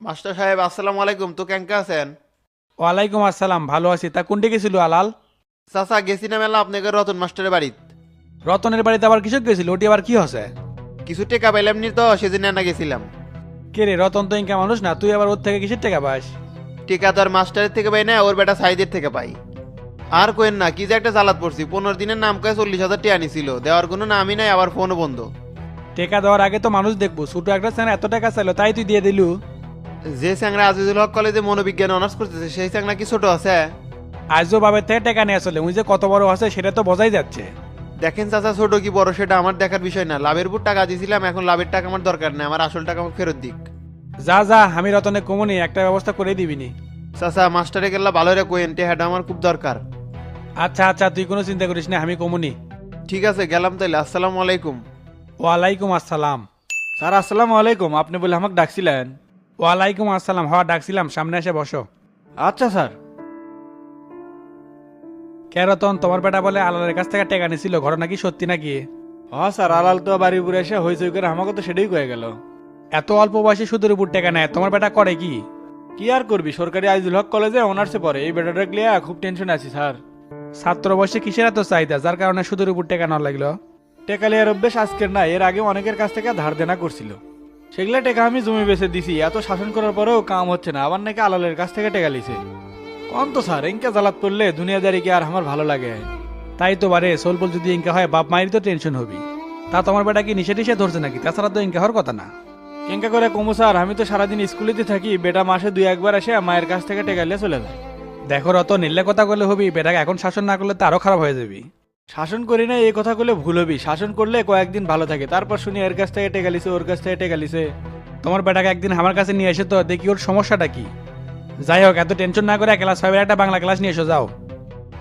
Master সাহেব আসসালামু আলাইকুম। তো কেঙ্কা আছেন? ওয়ালাইকুম আসসালাম ভালো আছি। তা কোনটি গেছিল আলাল চাচা গেছি না মেলা আপনাকে রতন মাস্টারের বাড়িত। রতনের বাড়িতে আবার কিসব গেছিল? ওটি আবার কি হসে? কিছু টেকা পাইলাম নি তো সেদিন না গেছিলাম। কে রে রতন তো ইনকা মানুষ না তুই আবার ওর থেকে কিসের টাকা পাস? টেকা তো আর মাস্টারের থেকে পাই না ওর বেটা সাইদের থেকে পাই। আর কোয়েন না কি যে একটা চালাত পড়ছি। পনেরো দিনের নাম কয়ে চল্লিশ হাজার টিয়া নিছিল দেওয়ার কোনো নামই নাই আবার ফোনও বন্ধ। টাকা দেওয়ার আগে তো মানুষ দেখব। ছোট একটা স্যার এত টাকা চাইলো তাই তুই দিয়ে দিলু। যে স্যাংরা আজিজুল হক কলেজে মনোবিজ্ঞান অনার্স করতেছে সেই স্যাংরা কি ছোট আছে? আজও বাবের থেকে টাকা নিয়ে আসলে উনি যে কত বড় আছে সেটা তো বোঝাই যাচ্ছে। দেখেন চাচা ছোট কি বড় সেটা আমার দেখার বিষয় না। লাভের উপর টাকা দিয়েছিলাম এখন লাভের টাকা আমার দরকার নেই আমার আসল টাকা আমার ফেরত দিক। যা যা আমি রতনে কমনি একটা ব্যবস্থা করে দিবিনি চাচা মাস্টারে গেলা ভালো রে কোয়েন টেহাটা আমার খুব দরকার। আচ্ছা আচ্ছা তুই কোনো চিন্তা করিস না আমি কমনি ঠিক আছে গেলাম তাইলে আসসালামু আলাইকুম। ওয়ালাইকুম আসসালাম। স্যার আসসালামু আলাইকুম আপনি বলে আমাকে ডাকছিলেন? ওয়ালাইকুম আসসালাম। হওয়া ডাকছিলাম। সামনে এসে বসো। আচ্ছা স্যার। কে রতন তোমার বেটা বলে আলালের কাছ থেকে টাকা নিছিল। ঘটনা কি সত্যি নাকি? হ্যাঁ স্যার আলাল তো বাড়ি উপরে এসে হইচই করে আমাকে তো সেটাই কয়ে গেল। এত অল্প বয়সে সুদের উপর টাকা নেয়। তোমার বেটা করে কি? কি আর করবি? সরকারি আইজুল হক কলেজে অনার্সে পড়ে। এই বেটাটা লিয়া খুব টেনশন আছি স্যার। ছাত্র বয়সে কিসের এত চাহিদা? যার কারণে সুদের উপর টাকা না লাগল। টেকা লিয়ার অভ্যেস আজকের না এর আগে অনেকের কাছ থেকে ধার দেনা করছিল। সেগুলা টেকা আমি জমি বেচে দিছি, এত শাসন করার পরেও কাম হচ্ছে না, আবার নাকি আলালের কাছ থেকে টেকা লিছে। কম তো স্যার এনকে জ্বালাত পড়লে দুনিয়াদারি কি আর আমার ভালো লাগে? তাই তো বারে, সোলপল যদি ইনকা হয়, বাপ মায়ের তো টেনশন হবি। তা তোমার বেটা কি নিষে টিষে ধরছে নাকি? তাছাড়া তো ইনকা হওয়ার কথা না। কেঙ্কা করে কমো স্যার, আমি তো সারাদিন স্কুলেতে থাকি, বেটা মাসে দুই একবার এসে মায়ের কাছ থেকে টেকা লিয়ে চলে যায়। দেখো রত নিলে কথা করলে হবি, বেটাকে এখন শাসন না করলে তো আরও খারাপ হয়ে যাবি। শাসন করি না এই কথা করলে ভুল হবি। শাসন করলে কয়েকদিন ভালো থাকে। তারপর শুনি এর কাছ থেকে টেকা লিছে ওর কাছ থেকে টেকা লিছে। তোমার বেটাকে একদিন আমার কাছে নিয়ে এসে তো দেখি ওর সমস্যাটা কি। যাই হোক এত টেনশন না করে ক্লাস ফাইভের একটা বাংলা ক্লাস নিয়ে এসো যাও।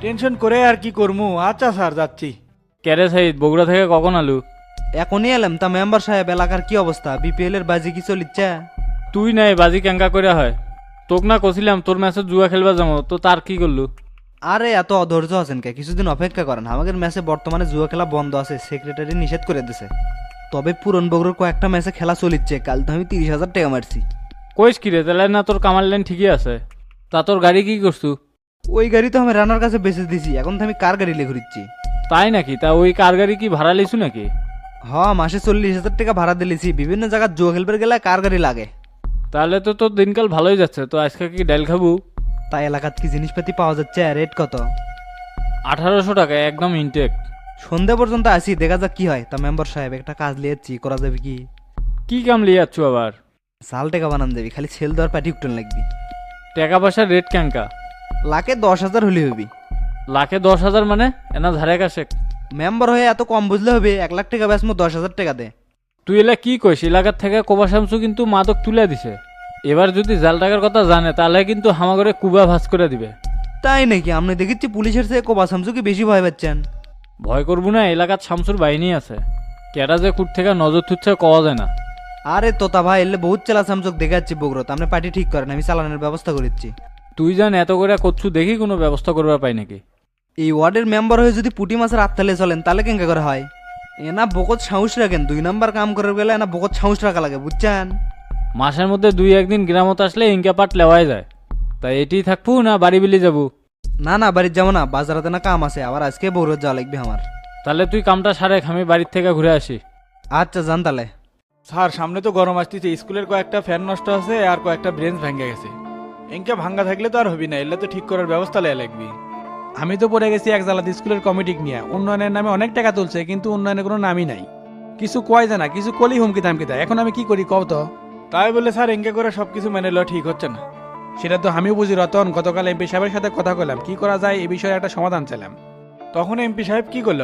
টেনশন করে আর কি করমু? আচ্ছা স্যার যাচ্ছি। ক্যারে সাইদ বগুড়া থেকে কখন আলু? এখনই এলাম তা মেম্বার সাহেব এলাকার কি অবস্থা? বিপিএল এর বাজি কি চলিচ্ছে? তুই নাই বাজি ক্যাঙ্কা করে হয়। তোক না কছিলাম তোর ম্যাচে জুয়া খেলবা যাব তো তার কি করলু? আরে এত অধৈর্য আছেন কে? কিছুদিন অপেক্ষা করেন। আমাদের ম্যাচে বর্তমানে জুয়া খেলা বন্ধ আছে সেক্রেটারি নিষেধ করে দিছে। তবে পুরন বগুড়ার কয়েকটা ম্যাচে খেলা চলিচ্ছে। কাল তো আমি তিরিশ হাজার টাকা মারছি। কইস কি রে তাহলে না তোর কামার লাইন ঠিকই আছে? তা তোর গাড়ি কি করছু? ওই গাড়ি তো আমি রানার কাছে বেঁচে দিছি। এখন তো আমি কার গাড়ি লিখে ঘুরিচ্ছি তাই নাকি? তা ওই কার গাড়ি কি ভাড়া লিছু নাকি? হ মাসে চল্লিশ হাজার টাকা ভাড়া দিলেছি বিভিন্ন জায়গায় জুয়া খেলবার গেলে কার গাড়ি লাগে? তাহলে তো তোর দিনকাল ভালোই যাচ্ছে। তো আজকে কি ডাল খাবু? তাই এলাকাত কি জিনিসপাতি পাওয়া যাচ্ছে? আর রেট কত? আঠারোশো টাকা একদম ইনটেক সন্ধ্যা পর্যন্ত আসি দেখা যাক কি হয়। তা মেম্বার সাহেব একটা কাজ লিয়েছি করা যাবে কি? কি কাম লিয়ে যাচ্ছু আবার? সাল টাকা বানান দেবি খালি সেল দেওয়ার পাটি উঠন লাগবি। টাকা পয়সার রেট ক্যাঙ্কা লাখে দশ হাজার হলে হবি। লাখে দশ হাজার মানে? এনা ধারে কাছে। মেম্বার হয়ে এত কম বুঝলে হবে এক লাখ টাকা ব্যাসমো দশ হাজার টাকা দে। তুই এলা কি কইস এলাকার থেকে কোবা শামসু কিন্তু মাদক তুলে দিছে। এবার যদি জাল টাকার কথা জানে তাহলে কিন্তু হামাগরে কুবা ভাস করে দিবে। তাই নাকি? আপনি দেখেছি পুলিশের থেকে কোবা সামসুকে বেশি ভয় পাচ্ছেন। ভয় করব না এলাকার শামসুর বাহিনী আছে। কেটা যে কুট থেকে নজর থুচ্ছে কওয়া যায় না। আরে তোতা ভাই এলে বহুত চালা সামসুক দেখাচ্ছি বগুড়ত। আপনি পার্টি ঠিক করেন আমি চালানোর ব্যবস্থা করেছি। তুই জান এত করে করছু দেখি কোনো ব্যবস্থা করবার পাই নাকি? এই ওয়ার্ডের মেম্বার হয়ে যদি পুটি মাছের আত্মালে চলেন তাহলে কেঙ্কা করে হয়? এনা বকত সাহস রাখেন দুই নাম্বার কাম করার গেলে এনা বকত সাহস রাখা লাগে বুঝছেন? মাসের মধ্যে দুই একদিন গ্রামত আসলে ইনকা পাট লেওয়াই যায়। তাই এটি থাকব না বাড়ি বিলি যাব? না না বাড়ির যাব না বাজারাতে না কাম আছে আবার আজকে বগুড়ত যাওয়া লাগবে আমার। তাহলে তুই কামটা সারেক আমি বাড়ির থেকে ঘুরে আসি। আচ্ছা যান তাহলে। স্যার সামনে তো গরম আসতেছে স্কুলের কয়েকটা ফ্যান নষ্ট আছে আর কয়েকটা ব্রেঞ্চ ভেঙে গেছে। এনকে ভাঙ্গা থাকলে তো আর হবি না এলে তো ঠিক করার ব্যবস্থা লেয়া লাগবি। আমি তো পড়ে গেছি এক জালাদ স্কুলের কমিটি নিয়ে। উন্নয়নের নামে অনেক টাকা তুলছে কিন্তু উন্নয়নের কোনো নামই নাই। কিছু কয় জানা কিছু কলি হুমকি থামকি দেয় এখন আমি কি করি কও তো? তাই বলে স্যার এনকে করে সবকিছু মেনে লওয়া ঠিক হচ্ছে না। সেটা তো আমিও বুঝি রতন। গতকাল এমপি সাহেবের সাথে কথা কইলাম। কি করা যায় এই বিষয়ে একটা সমাধান চাইলাম। তখন এমপি সাহেব কি করল?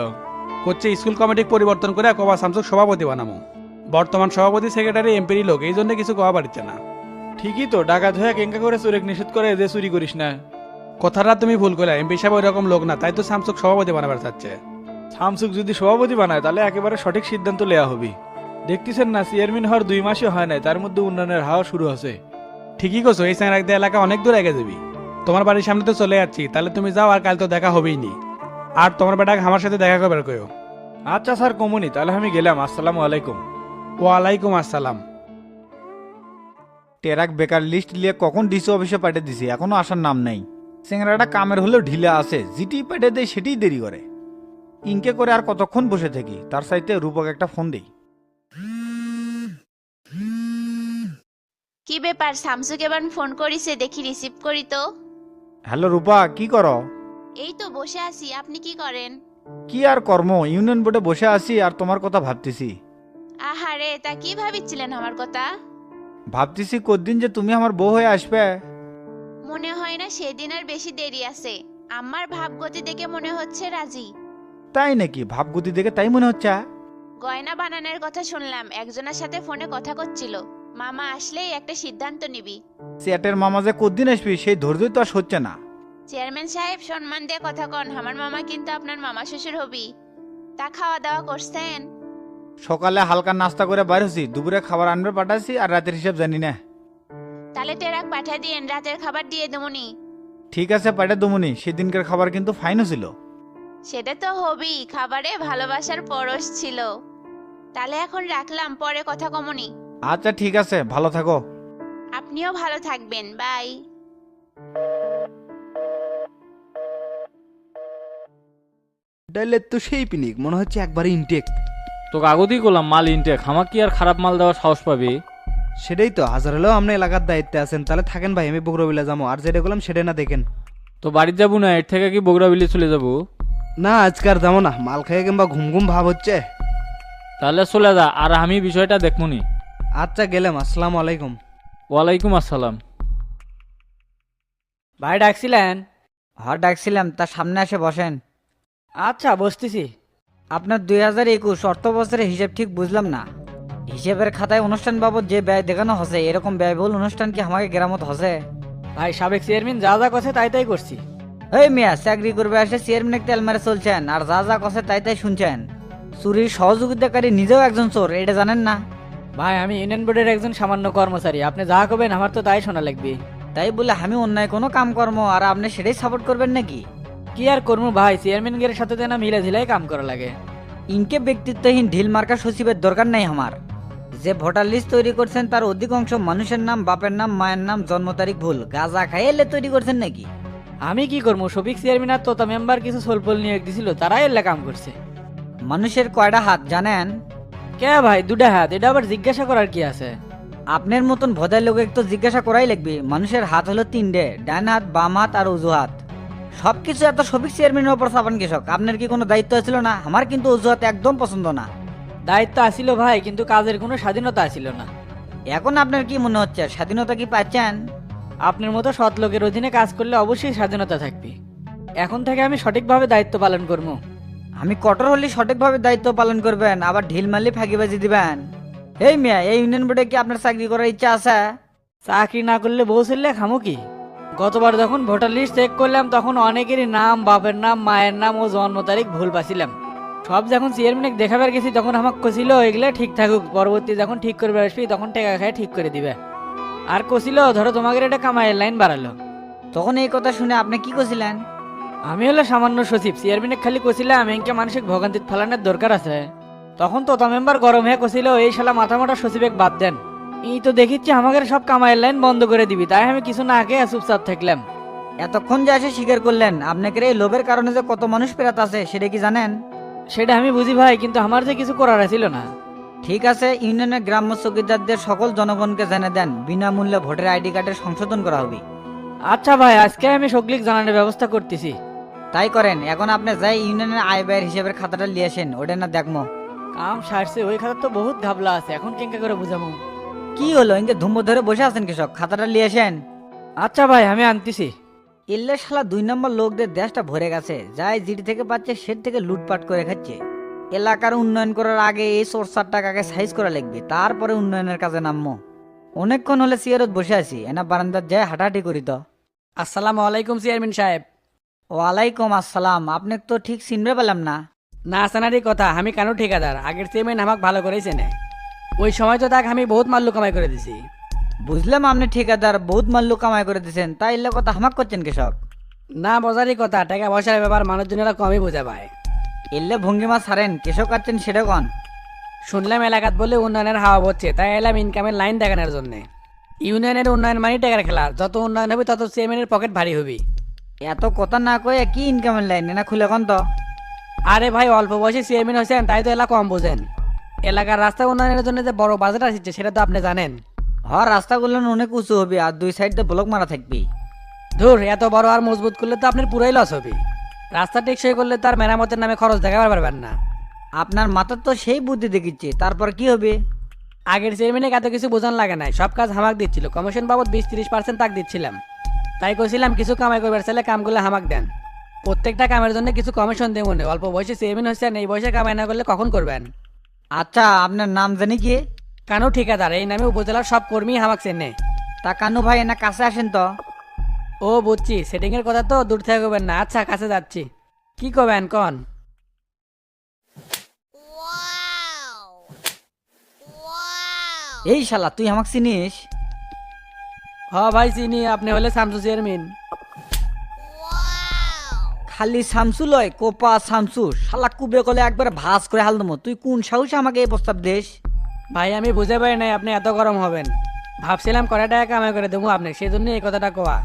হচ্ছে স্কুল কমিটি পরিবর্তন করে কবা শামসুক সভাপতি বানামো। বর্তমান সভাপতি সেক্রেটারি এমপিরই লোক এই জন্য কিছু কওয়া পারছে না। ঠিকই তো ডাকাত হয়ে কেঙ্কা করে চোরেক নিষেধ করে যে চুরি করিস না। কথাটা তুমি ভুল করলে এমপি সাহেব ওই রকম লোক না তাই তো শামসুক সভাপতি বানাবার চাচ্ছে। শামসুক যদি সভাপতি বানায় তাহলে একেবারে সঠিক সিদ্ধান্ত নেওয়া হবে। দেখতেছেন না চেয়ারম্যান হওয়ার দুই মাসই হয় নাই তার মধ্যে উন্নয়নের হাওয়া শুরু হয়েছে ঠিকই করছ এই স্যাংরাক দিয়ে এলাকা অনেক দূর এগে যাবি। তোমার বাড়ির সামনে তো চলে যাচ্ছি তাহলে তুমি যাও আর কাল তো দেখা হবেই নি। আর তোমার বেটাকে আমার সাথে দেখা করবার কয়ো আচ্ছা স্যার কমনি তাহলে আমি গেলাম আসসালামু আলাইকুম। ওয়ালাইকুম আসসালাম। টেরাক বেকার লিস্ট নিয়ে কখন ডিসি অফিসে পাঠিয়ে দিছি এখনও আসার নাম নেই। সিংড়াটা কামের হলেও ঢিলে আছে যেটি পাঠিয়ে দেয় সেটাই দেরি করে। ইনকে করে আর কতক্ষণ বসে থাকি তার সাইতে রূপক একটা ফোন দেই। কি ব্যাপার? শামসুকে এবার ফোন করিছে দেখি রিসিভ করি তো। হ্যালো রূপা কি করো? এই তো বসে আছি আপনি কি করেন? কি আর কর্ম? ইউনিয়ন বোর্ডে বসে আছি আর তোমার কথা ভাবতেছি। আহারে তা কি ভাবিছিলেন আমার কথা? ভাবতেছি কদিন যে তুমি আমার বউ হয়ে আসবে। মনে হয় না সেদিন আর বেশি দেরি আছে। আমার ভাবগতি দেখে মনে হচ্ছে রাজি। তাই নাকি? ভাবগতি দেখে তাই মনে হচ্ছে? গয়না বানানোর কথা শুনলাম একজনের সাথে ফোনে কথা করছিল। মামা আসলেই একটা সিদ্ধান্ত নিবি। চেটের মামা যে কদিন আসবি সেই ধৈর্যই তো আর হচ্ছে না। চেয়ারম্যান সাহেব সম্মান দিয়ে কথা কন। আমার মামা কিন্তু আপনার মামা শ্বশুর হবি। তা খাওয়া দাওয়া করছেন? সকালে হালকা নাস্তা করে বাইর হছি দুপুরে খাবার আনবে পাঠাইছি আর রাতের হিসাব জানি না। তাহলে টেরাক পাঠা দিয়েন রাতের খাবার দিয়ে দেবনি। ঠিক আছে পাঠে দমুনি সেদিনকার খাবার কিন্তু ফাইনও ছিল সেটা তো হবেই খাবারে ভালোবাসার পরশ ছিল। তাহলে এখন রাখলাম পরে কথা কমনি। আচ্ছা ঠিক আছে ভালো থাকো। আপনিও ভালো থাকবেন বাই। ডাইলের তো সেই পিনিক মনে হচ্ছে একবারে ইনটেক। তোকে আগতেই করলাম মাল ইনটেক আমার কি আর খারাপ মাল দেওয়ার সাহস পাবি? সেটাই তো হাজার হলেও আপনি এলাকার দায়িত্বে আছেন তাহলে থাকেন ভাই আমি বগুড়া যাব আর যেটা করলাম সেটাই না দেখেন। তো বাড়ির যাব না এর থেকে কি বগুড়া বিলে চলে যাব? না আজকে আর যাব না মাল খেয়ে কিংবা ঘুম ঘুম ভাব হচ্ছে। তাহলে চলে যা আর আমি বিষয়টা দেখমুনি। আচ্ছা গেলাম আসসালামু আলাইকুম। ওয়ালাইকুম আসসালাম। ভাই ডাকছিলেন? হর ডাকছিলাম তার সামনে এসে বসেন। আচ্ছা বসতেছি। আপনার দুই হাজার একুশ অর্থ বছরের হিসেব ঠিক বুঝলাম না। হিসেবের খাতায় অনুষ্ঠান বাবদ যে ব্যয় দেখানো হসে এরকম ব্যয়বহুল অনুষ্ঠান কি আমাকে গ্রামত হসে? ভাই সাবেক চেয়ারম্যান যা যা কথা তাই তাই করছি। এই মিয়া চাকরি করবে আসে চেয়ারম্যান তেল মেরে চলছেন আর যা যা কছে তাই তাই শুনছেন। চুরির সহযোগিতাকারী নিজেও একজন চোর এটা জানেন না? ভাই আমি ইউনিয়ন বোর্ডের একজন সামান্য কর্মচারী। আপনি যা করবেন আমার তো তাই শোনা লাগবে। তাই বলে আমি অন্যায় কোনো কাম কর্ম আর আপনি সেটাই সাপোর্ট করবেন নাকি? কি আর করব ভাই চেয়ারম্যান গের সাথে তো না মিলে ঝিলাই কাম করা লাগে। ইনকে ব্যক্তিত্বহীন ঢিল মার্কা সচিবের দরকার নাই আমার। যে ভোটার লিস্ট তৈরি করছেন তার অধিকাংশ মানুষের নাম বাপের নাম মায়ের নাম জন্ম তারিখ ভুল। গাঁজা খাইয়ে এলে তৈরি করছেন নাকি? আমি কি করব? শফিক চেয়ারম্যান আর তোতা মেম্বার কিছু সোলপোল নিয়ে দিছিল তারাই এলে কাম করছে। মানুষের কয়টা হাত জানেন? কে ভাই? দুটা হাত। এটা আবার জিজ্ঞাসা করার কি আছে? আপনার মতন ভদাই লোক তো জিজ্ঞাসা করাই লাগবে। মানুষের হাত হলো তিনটে ডান হাত বাম হাত আর অজুহাত সবকিছু এত সবিক চেয়ারম্যানের ওপর চাপান কৃষক। আপনার কি কোনো দায়িত্ব ছিল না? আমার কিন্তু অজুহাত একদম পছন্দ না। দায়িত্ব আসিল ভাই কিন্তু কাজের কোনো স্বাধীনতা আসিল না। এখন আপনার কি মনে হচ্ছে? স্বাধীনতা কি পাচ্ছেন? আপনার মতো সৎ লোকের অধীনে কাজ করলে অবশ্যই স্বাধীনতা থাকবে। এখন থেকে আমি সঠিকভাবে দায়িত্ব পালন করব। আমি কঠোর হলে সঠিকভাবে দায়িত্ব পালন করবেন আবার ঢিল মারলে ফাঁকিবাজি দিবেন। এই মিয়া এই ইউনিয়ন বোর্ডে কি আপনার চাকরি করার ইচ্ছা আছে? চাকরি না করলে বউ ছেলে খামো কি? গতবার যখন ভোটার লিস্ট চেক করলাম তখন অনেকেরই নাম বাপের নাম মায়ের নাম ও জন্ম তারিখ ভুল পাছিলাম সব যখন চেয়ারম্যান দেখাবার গেছি তখন আমাকে কছিল এগুলো ঠিক থাকুক পরবর্তী যখন ঠিক করবে আসবি তখন টেকা খায় ঠিক করে দিবে। আর কছিল ধরো তোমাকে এটা কামাইয়ের লাইন বাড়ালো। তখন এই কথা শুনে আপনি কি করছিলেন আমি হলো সামান্য সচিব চেয়ারম্যানে খালি কছিলাম এনকে মানসিক ভোগান্তিত ফেলানোর দরকার আছে। তখন তো মেম্বার গরম হয়ে কছিল এই শালা মাথা মোটা সচিবেক বাদ দেন। এই তো দেখিচ্ছি আমাদের সব কামাইয়ের লাইন বন্ধ করে দিবি তাই আমি কিছু না আগে চুপচাপ থাকলাম। এতক্ষণ যে এসে স্বীকার করলেন আপনাকে এই লোভের কারণে যে কত মানুষ পেরাত আছে সেটা কি জানেন? সেটা আমি বুঝি ভাই কিন্তু আমার যে কিছু করার ছিল না। ঠিক আছে ইউনিয়নের গ্রাম্য চৌকিদারদের সকল জনগণকে জেনে দেন বিনামূল্যে ভোটার আইডি কার্ডের সংশোধন করা হবে। আচ্ছা ভাই আজকে আমি সকলিক জানানোর ব্যবস্থা করতেছি। তাই করেন এখন আপনি যাই ইউনিয়নের আয় ব্যয়ের হিসেবের খাতাটা নিয়ে আসেন ওটা না দেখমো। কাম সারছে ওই খাতা তো বহুত ঘাবলা আছে এখন কেঙ্কা করে বুঝাবো কি হলো ইনকে ধুম্ব ধরে বসে আছেন কৃষক খাতাটা নিয়ে আসেন আচ্ছা ভাই আমি আনতেছি। এলে শালা দুই নম্বর লোকদের দেশটা ভরে গেছে যাই জিডি থেকে পাচ্ছে সে থেকে লুটপাট করে খাচ্ছে। এলাকার উন্নয়ন করার আগে এই সোর্সার টাকাকে সাইজ করা লাগবে তারপরে উন্নয়নের কাজে নামবো অনেকক্ষণ হলে চেয়ারত বসে আছি এনা বারান্দার যায় হাঁটাহাঁটি করি তো। আসসালামু আলাইকুম চেয়ারম্যান সাহেব। ওয়ালাইকুম আসসালাম। আপনি তো ঠিক চিনবে পেলাম না। না সানারি কথা। আমি কেন ঠিকাদার। আগের চেয়ারম্যান আমাকে ভালো করেই চেনে। ওই সময় তো তাকে আমি বহুত মাল্লু কামাই করে দিছি। বুঝলাম আপনি ঠিকাদার বহুত মাল্লু কামাই করে দিয়েছেন তাই এলে কথা হামাক করছেন কৃষক? না বজারই কথা। টাকা পয়সার ব্যাপার মানুষজনেরা কমই বোঝা পায়। এলে ভঙ্গিমা ছাড়েন। কৃষক আছেন সেটা কন? শুনলাম এলাকাত বলে উন্নয়নের হাওয়া হচ্ছে তাই এলাম ইনকামের লাইন দেখানোর জন্য। ইউনিয়নের উন্নয়ন মানে টাকার খেলা। যত উন্নয়ন হবে তত চেয়ারম্যানের পকেট ভারী হবে। এত কথা না কয়ে কি ইনকামের লাইন না খুলে কোন তো। আরে ভাই অল্প বয়সে চেয়ারম্যান হয়েছেন তাই তো এলাকা কম বোঝেন। এলাকার রাস্তা উন্নয়নের জন্য যে বড় বাজেট আসছে সেটা তো আপনি জানেন। হ রাস্তাগুলো অনেক উঁচু হবে আর দুই সাইড দিয়ে ব্লক মারা থাকবে। ধুর এত বড় আর মজবুত করলে তো আপনার পুরাই লস হবে। রাস্তা টেকসই করলে তার মেরামতের নামে খরচ দেখাবার পারবেন না। আপনার মাথার তো সেই বুদ্ধি দেখিচ্ছে তারপর কি হবে? আগের চেয়ারম্যানে এত কিছু বোঝান লাগে নাই সব কাজ হামাক দিচ্ছিল। কমিশন বাবদ বিশ তিরিশ পার্সেন্ট তাক দিচ্ছিলাম। তাই কইছিলাম কিছু কামাই করবার চাইলে কামগুলো হামাক দেন। প্রত্যেকটা কামের জন্য কিছু কমিশন দেব মনে অল্প বয়সে চেয়ারম্যান হচ্ছেন এই বয়সে কামাই না করলে কখন করবেন? আচ্ছা আপনার নাম জানি কি? কানু ঠিকাদার এই নামে উপজেলার সব কর্মী হামাক চেনে। তা কানু ভাই না কাছে আসেন তো। ও বুঝছি। সেটিং এর কথা তো দূর থেকে করবেন না। আচ্ছা কাছে যাচ্ছি। কি করবেন কন? এই শালা তুই আমাকে চিনিস? হ ভাই চিনি আপনি হলে শামসু চেয়ারম্যান খালি শামসু লয় কোপা শামসু শালা কুবে কলে একবার ভাস করে হাল দমো তুই কোন সাহসে আমাকে এই প্রস্তাব ভাই আমি বুঝে পারি নাই আপনি এত গরম হবেন। ভাবছিলাম কটা টাকা কামাই করে দেবো আপনি সেই জন্য এই কথাটা কোয়া।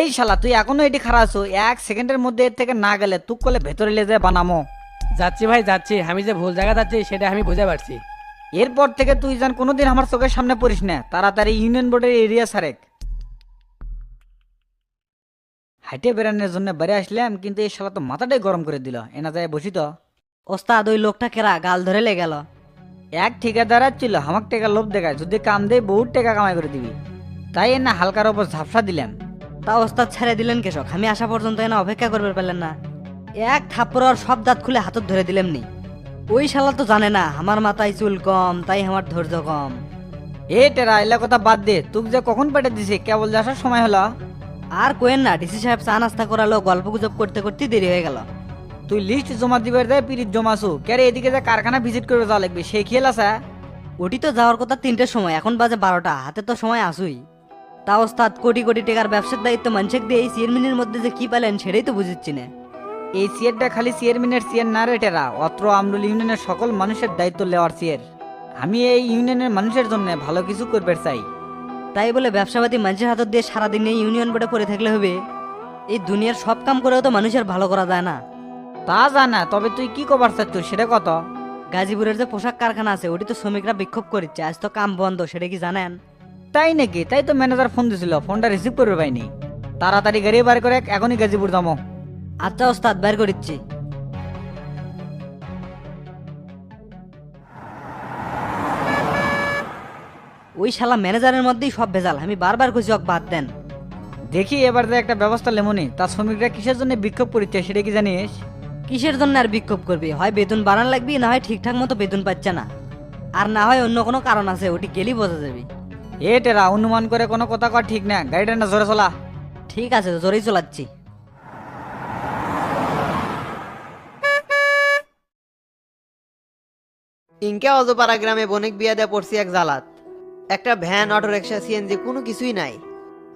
এই শালা তুই এখনও এটি খারাপ এক সেকেন্ডের মধ্যে এর থেকে না গেলে তুক কলে ভেতরে লেজে বানামো। যাচ্ছি ভাই যাচ্ছি। আমি যে ভুল জায়গা যাচ্ছি সেটা আমি বুঝে পারছি। এরপর থেকে তুই যেন কোনোদিন আমার চোখের সামনে পড়িস না। তাড়াতাড়ি ইউনিয়ন বোর্ডের এরিয়া সারেক হাইটে বেড়ানোর জন্য বাইরে আসলাম কিন্তু এই শালা তো মাথাটাই গরম করে দিল। এনা যায় বসি তো ওস্তাদ ওই লোকটা কেরা? গাল ধরে লে গেল। এক ঠিকাদার ছিল হামাক টাকা লোভ দেখায়। যদি কাম দেয় বহুত টাকা কামাই করে দিবি। তাই এনা হালকার ওপর ঝাপসা দিলাম তা ওস্তাদ ছেড়ে দিলেন কেশক? আমি আসা পর্যন্ত এনা অপেক্ষা করবে পারলেন না। এক থাপ্পড় আর সব দাঁত খুলে হাতত ধরে দিলাম নি ওই শালা তো জানে না আমার মাথায় চুল কম তাই আমার ধৈর্য কম। এ টেরা এলা কথা বাদ দে তুক যে কখন পেটে দিছি কেবল যে আসার সময় হলো। আর কোয়েন না ডিসি সাহেব চা নাস্তা করালো গল্প গুজব করতে করতে দেরি হয়ে গেল। তুই লিস্ট জমা দিবার দেয় পিরিত জমাছু কেরে এদিকে যে কারখানা ভিজিট করে যাওয়া লাগবে সেই খেয়াল আছে? ওটি তো যাওয়ার কথা তিনটের সময় এখন বাজে বারোটা হাতে তো সময় আসুই তা ওস্তাদ কোটি কোটি টাকার ব্যবসার দায়িত্ব মানুষের দিয়ে এই চেয়ারম্যানের মধ্যে যে কি পেলেন সেটাই তো বুঝিচ্ছি না। এই সিয়ারটা খালি চেয়ারম্যানের সিয়ার না রে টেরা অত্র আমরুল ইউনিয়নের সকল মানুষের দায়িত্ব নেওয়ার সিয়ার আমি এই ইউনিয়নের মানুষের জন্য ভালো কিছু করবে চাই। তাই বলে ব্যবসাপাতি মানুষের হাতত দিয়ে সারাদিন এই ইউনিয়ন বোর্ডে পড়ে থাকলে হবে। এই দুনিয়ার সব কাম করেও তো মানুষের ভালো করা যায় না। তা জানা তবে তুই কি কবার চাচ্ছ সেটা কত? গাজীপুরের যে পোশাক কারখানা আছে ওটি তো শ্রমিকরা বিক্ষোভ করছে আজ তো কাম বন্ধ সেটা কি জানেন? তাই নাকি? তাই তো ম্যানেজার ফোন দিছিল ফোনটা রিসিভ করবে পাইনি। তাড়াতাড়ি গাড়ি বার করে এখনই গাজীপুর যাব। আচ্ছা ওস্তাদ বের করিচ্ছি। ওই শালা ম্যানেজারের মধ্যেই সব ভেজাল। আমি বারবার কইছি ওকে বাদ দেন। দেখি এবার যে একটা ব্যবস্থা লেমনি তার শ্রমিকরা কিসের জন্য বিক্ষোভ করিচ্ছে সেটা কি জানিস? কিসের জন্য আর বিক্ষোভ করবি? হয় বেতন বাড়ান লাগবি না হয় ঠিকঠাক মতো বেতন পাচ্ছে না। আর না হয় অন্য কোনো কারণ আছে ওটি গেলেই বোঝা যাবে। এ টেরা অনুমান করে কোনো কথা কর ঠিক না। গাড়িটা না জোরে চলা। ঠিক আছে জোরেই চলাচ্ছি। ইনকে অজপাড়া গ্রামে বণিক বিয়া দেয়া পড়ছি এক জালাত। একটা ভ্যান, অটো, রিক্সা সিএনজি কোনো কিছুই নাই।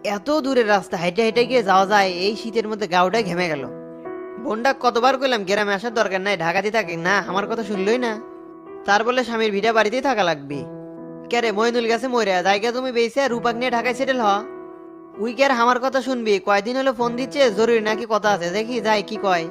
এত দূরের রাস্তা হাইটে হাইটে গিয়ে যাওয়া যায়, এই শীতের মধ্যে গাওটাই ঘেমে গেল। বোনটা কতবার কইলাম, গ্রামে আসার দরকার নাই ঢাকাতে থাকে। না, আমার কথা শুনলই না। তার বলে, স্বামীর ভিটা বাড়িতেই থাকা লাগবে। ক্যারে মইনুল গেছে মরে জায়গা তুমি বেইছে, রূপাক নিয়ে ঢাকায় সেটেল হ। উই আর আমার কথা শুনবি? কয়দিন হলো ফোন দিচ্ছে? জরুরি নাকি কথা আছে? দেখি, যাই, কি কয়?